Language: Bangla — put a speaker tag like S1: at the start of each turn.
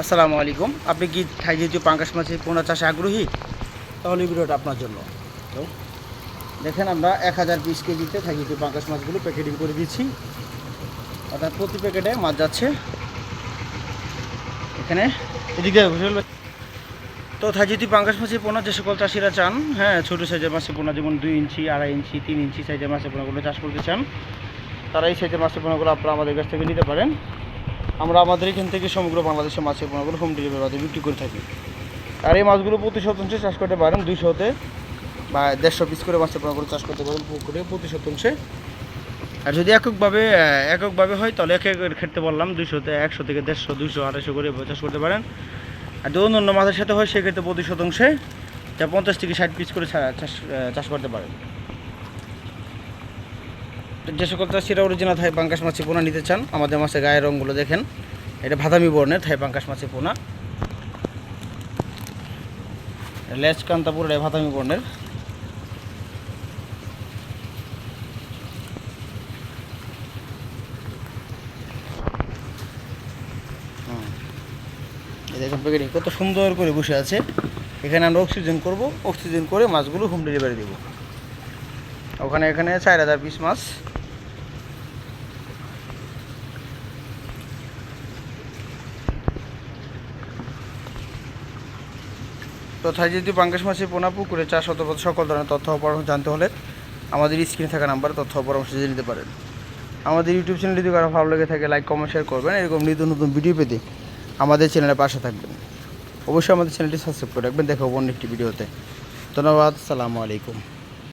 S1: আসসালামু আলাইকুম। আপনি কি থাই জাতীয় পাঙ্কাশ মাছের পোনা চাষে আগ্রহী? তাহলে ভিডিওটা আপনার জন্য। তো, দেখেন আমরা এক হাজার পিস কেজিতে থাই জাতীয় পাঙ্কাশ মাছগুলো প্যাকেটিং করে দিচ্ছি অর্থাৎ প্রতি প্যাকেটে মাছ যাচ্ছে। এখানে এদিকে তো, থাই জাতীয় পাঙ্কাশ মাছের পোনা যে সকল চাষিরা চান হ্যাঁ ছোটো সাইজের মাছের পোনা যেমন দুই ইঞ্চি, আড়াই ইঞ্চি, তিন ইঞ্চি সাইজের মাছের পোনাগুলো চাষ করতে চান তারা এই সাইজের মাছের পোনাগুলো আপনারা আমাদের কাছ থেকে নিতে পারেন। আমরা আমাদের এখান থেকে সমগ্র বাংলাদেশে মাছের পোনাগুলো হোম ডেলিভারি বিক্রি করে থাকি। আর এই মাছগুলো প্রতি শতাংশে চাষ করতে পারেন দুইশোতে বা দেড়শো পিস করে মাছের পোনাগুলো চাষ করতে পারেন পুকুরে প্রতি শতাংশে। আর যদি এককভাবে এককভাবে হয়, তাহলে এক একের ক্ষেত্রে বললাম, দুইশোতে একশো থেকে দেড়শো, দুইশো, আড়াইশো করে চাষ করতে পারেন। আর যদি অন্য অন্য মাছের সাথে হয়, সেক্ষেত্রে প্রতি শতাংশে যা পঞ্চাশ থেকে ষাট পিস করে চাষ চাষ করতে পারেন। যে সকল চাষিরা অরিজিনাল থাই পাঙ্কাশ মাছি পোনা নিতে চান, আমাদের মাছের গায়ের রঙগুলো দেখেন। এটা ভাদামি বর্ণের থাই পাঙ্কাশ মাছি পোনা। লেজ কান্তা পুরোটাই ভাদামি বর্ণের। প্যাকেটিং কত সুন্দর করে বসে আছে। এখানে আমরা অক্সিজেন করব অক্সিজেন করে মাছগুলো হোম ডেলিভারি দেবো। ওখানে এখানে চার হাজার পিস মাছ। তথা যদি পাঙ্কাশ মাছের পোনা পুকুরে চাষ অথবা সকল ধরনের তথ্য পরামর্শ জানতে হলে আমাদের স্ক্রিনে থাকা নাম্বারে তথ্য পরামর্শ জেনে নিতে পারেন। আমাদের ইউটিউব চ্যানেল যদি কারও ভালো লেগে থাকে লাইক কমেন্ট শেয়ার করবেন। এরকম নিত্য নতুন ভিডিও পেতে আমাদের চ্যানেলের পাশে থাকবেন। অবশ্যই আমাদের চ্যানেলটি সাবস্ক্রাইব করে রাখবেন। দেখো অন্য একটি ভিডিওতে ধন্যবাদ। সালামু আলাইকুম।